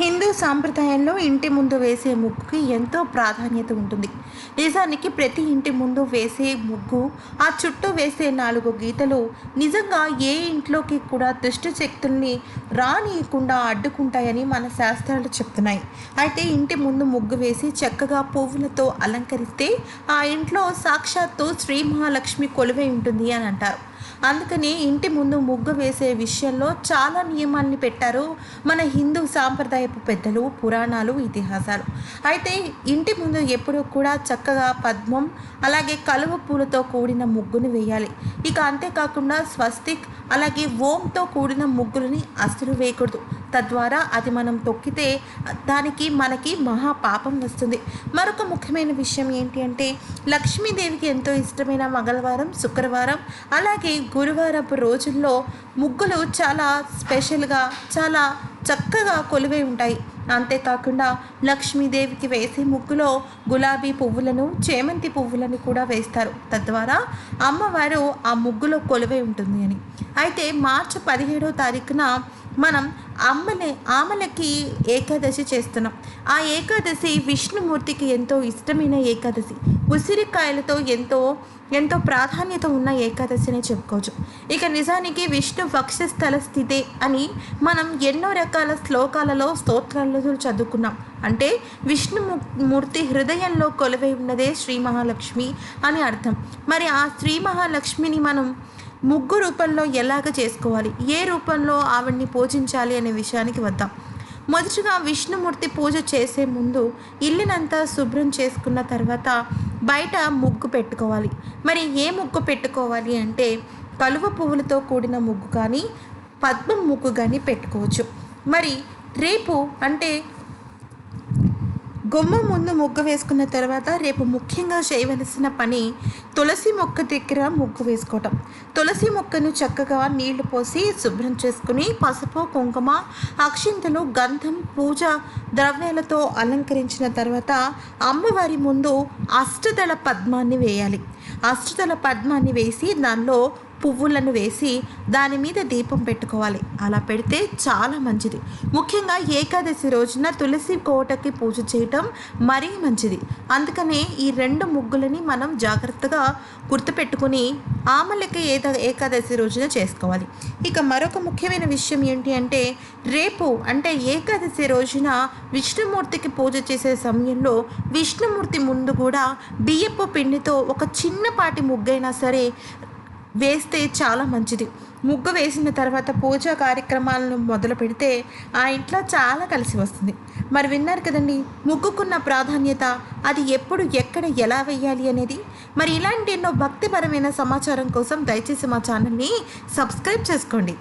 హిందూ సాంప్రదాయంలో ఇంటి ముందు వేసే ముగ్గుకి ఎంతో ప్రాధాన్యత ఉంటుంది. నిజానికి ప్రతి ఇంటి ముందు వేసే ముగ్గు ఆ చుట్టూ వేసే నాలుగు గీతలు నిజంగా ఏ ఇంట్లోకి కూడా దుష్ట శక్తుల్ని రానియకుండా అడ్డుకుంటాయని మన శాస్త్రాలు చెప్తున్నాయి. అయితే ఇంటి ముందు ముగ్గు వేసి చక్కగా పువ్వులతో అలంకరిస్తే ఆ ఇంట్లో సాక్షాత్తు శ్రీ మహాలక్ష్మి కొలువై ఉంటుంది అని అంటారు. అందుకని ఇంటి ముందు ముగ్గు వేసే విషయంలో చాలా నియమాల్ని పెట్టారు మన హిందూ సాంప్రదాయపు పెద్దలు పురాణాలు ఇతిహాసాలు. అయితే ఇంటి ముందు ఎప్పుడూ కూడా చక్కగా పద్మం అలాగే కలువ పూలతో కూడిన ముగ్గును వేయాలి. ఇక అంతేకాకుండా స్వస్తిక్ అలాగే ఓంతో కూడిన ముగ్గులని అస్సలు వేయకూడదు. తద్వారా అది మనం తొక్కితే దానికి మనకి మహా పాపం వస్తుంది. మరొక ముఖ్యమైన విషయం ఏంటి అంటే లక్ష్మీదేవికి ఎంతో ఇష్టమైన మంగళవారం శుక్రవారం అలాగే గురువారపు రోజుల్లో ముగ్గులు చాలా స్పెషల్గా చాలా చక్కగా కొలువై ఉంటాయి. అంతేకాకుండా లక్ష్మీదేవికి వేసే ముగ్గులో గులాబీ పువ్వులను చేమంతి పువ్వులను కూడా వేస్తారు. తద్వారా అమ్మవారు ఆ ముగ్గులో కొలువై ఉంటుంది అని. అయితే మార్చి పదిహేడో తారీఖున మనం అమ్మని ఆమెలకి ఏకాదశి చేస్తున్నాం. ఆ ఏకాదశి విష్ణుమూర్తికి ఎంతో ఇష్టమైన ఏకాదశి. ఉసిరికాయలతో ఎంతో ఎంతో ప్రాధాన్యత ఉన్న ఏకాదశిని చెప్పుకోవచ్చు. ఇక నిజానికి విష్ణు వక్షస్థల స్థితే అని మనం ఎన్నో రకాల శ్లోకాలలో స్తోత్రాలలో చదువుకున్నాం. అంటే విష్ణుమూర్తి హృదయంలో కొలువై ఉన్నదే శ్రీ మహాలక్ష్మి అని అర్థం. మరి ఆ శ్రీ మహాలక్ష్మిని మనం ముగ్గు రూపంలో ఎలాగ చేసుకోవాలి? ఏ రూపంలో ఆవిడ్ని పూజించాలి అనే విషయానికి వద్దాం. మొదటిగా విష్ణుమూర్తి పూజ చేసే ముందు ఇల్లునంతా శుభ్రం చేసుకున్న తర్వాత బయట ముగ్గు పెట్టుకోవాలి. మరి ఏ ముగ్గు పెట్టుకోవాలి అంటే కలువ పువ్వులతో కూడిన ముగ్గు కానీ పద్మం ముగ్గు కానీ పెట్టుకోవచ్చు. మరి రేపు అంటే గుమ్మ ముందు ముగ్గు వేసుకున్న తర్వాత రేపు ముఖ్యంగా చేయవలసిన పని తులసి మొక్క దగ్గర ముగ్గు వేసుకోవటం. తులసి మొక్కను చక్కగా నీళ్ళు పోసి శుభ్రం చేసుకుని పసుపు కుంకుమ అక్షింతలు గంధం పూజ ద్రవ్యాలతో అలంకరించిన తర్వాత అమ్మవారి ముందు అష్టదళ పద్మాన్ని వేయాలి. అష్టదళ పద్మాన్ని వేసి దానిలో పువ్వులను వేసి దాని మీద దీపం పెట్టుకోవాలి. అలా పెడితే చాలా మంచిది. ముఖ్యంగా ఏకాదశి రోజున తులసి కోటకి పూజ చేయటం మరీ మంచిది. అందుకనే ఈ రెండు ముగ్గులని మనం జాగ్రత్తగా గుర్తుపెట్టుకుని ఆమలకి ఏద ఏకాదశి రోజున చేసుకోవాలి. ఇక మరొక ముఖ్యమైన విషయం ఏంటి అంటే రేపు అంటే ఏకాదశి రోజున విష్ణుమూర్తికి పూజ చేసే సమయంలో విష్ణుమూర్తి ముందు కూడా బియ్యపు పిండితో ఒక చిన్నపాటి ముగ్గైనా సరే వేస్తే చాలా మంచిది. ముగ్గు వేసిన తర్వాత పూజా కార్యక్రమాలను మొదలు పెడితే ఆ ఇంట్లో చాలా కలిసి వస్తుంది. మరి విన్నారు కదండి ముగ్గుకున్న ప్రాధాన్యత అది ఎప్పుడు ఎక్కడ ఎలా వేయాలి అనేది? మరి ఇలాంటి ఎన్నో భక్తిపరమైన సమాచారం కోసం దయచేసి మా ఛానల్ని సబ్స్క్రైబ్ చేసుకోండి.